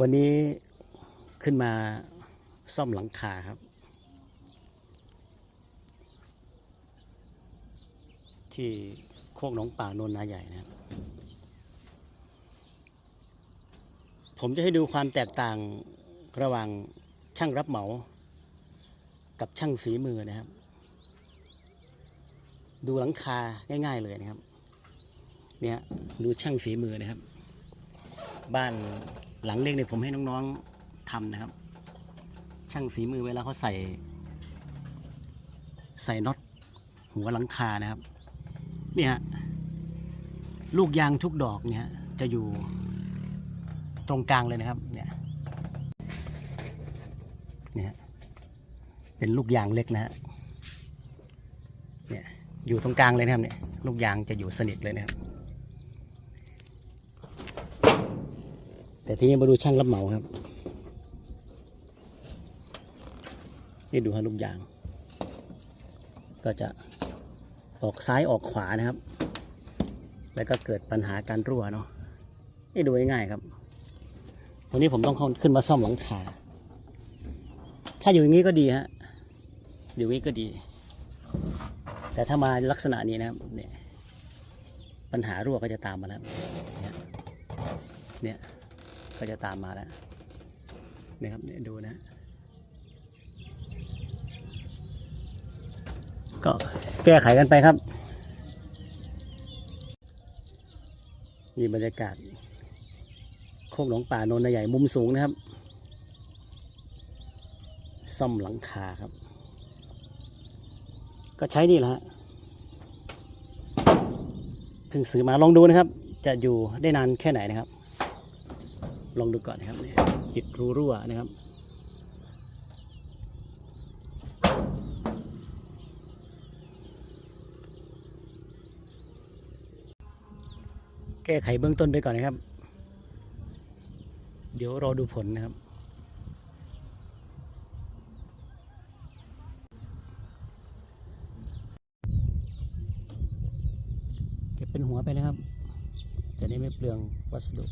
วันนี้ขึ้นมาซ่อมหลังคาครับ ที่โคกหนองป่าโนนนาใหญ่นะครับ ผมจะให้ดูความแตกต่างระหว่างช่างรับเหมา กับช่างฝีมือนะครับ ดูหลังคาง่าย ๆ เลยนะครับ เนี่ยดูช่างฝีมือนะครับ บ้าน หลังเล็กเนี่ยผมให้น้องๆทำนะครับ ช่างฝีมือเวลาเขาใส่ ใส่น็อตหัวหลังคานะครับเนี่ยฮะลูกยางทุกดอกเนี่ยจะอยู่ตรงกลางเลยนะครับ เนี่ยเนี่ยเป็นลูกยางเล็กนะฮะเนี่ยอยู่ตรงกลางเลยนะครับเนี่ยลูกยางจะอยู่สนิทเลยนะครับ แต่ทีนี้มาดูช่างรับเหมาครับ นี่ดูฮะลูกยาง ก็จะออกซ้ายออกขวานะครับ แล้วก็เกิดปัญหาการรั่วเนาะนี่ดูง่ายๆครับ วันนี้ผมต้องเขาขึ้นมาซ่อมหลังคา ถ้าอยู่อย่างนี้ก็ดีฮะ อยู่อย่างนี้ก็ดี แต่ถ้ามาลักษณะนี้นะครับ เนี่ย ปัญหารั่วก็จะตามมาแล้วเนี่ยเนี่ย ก็จะตามมาแล้วนะครับเนี่ยดูนะ ก็แก้ไขกันไปครับนี่บรรยากาศ โคกหนองป่าโนนใหญ่มุมสูงนะครับ ซ่อมหลังคาครับ ก็ใช้นี่แหละฮะถึงซื้อมาลองดูนะครับ จะอยู่ได้นานแค่ไหนนะครับ ลองดูก่อนนะครับเนี่ยอิดรูรั่วนะครับ แก้ไขเบื้องต้นไปก่อนนะครับ เดี๋ยวรอดูผลนะครับเก็บเป็นหัวไปนะครับ จะได้ไม่เปลืองวัสดุ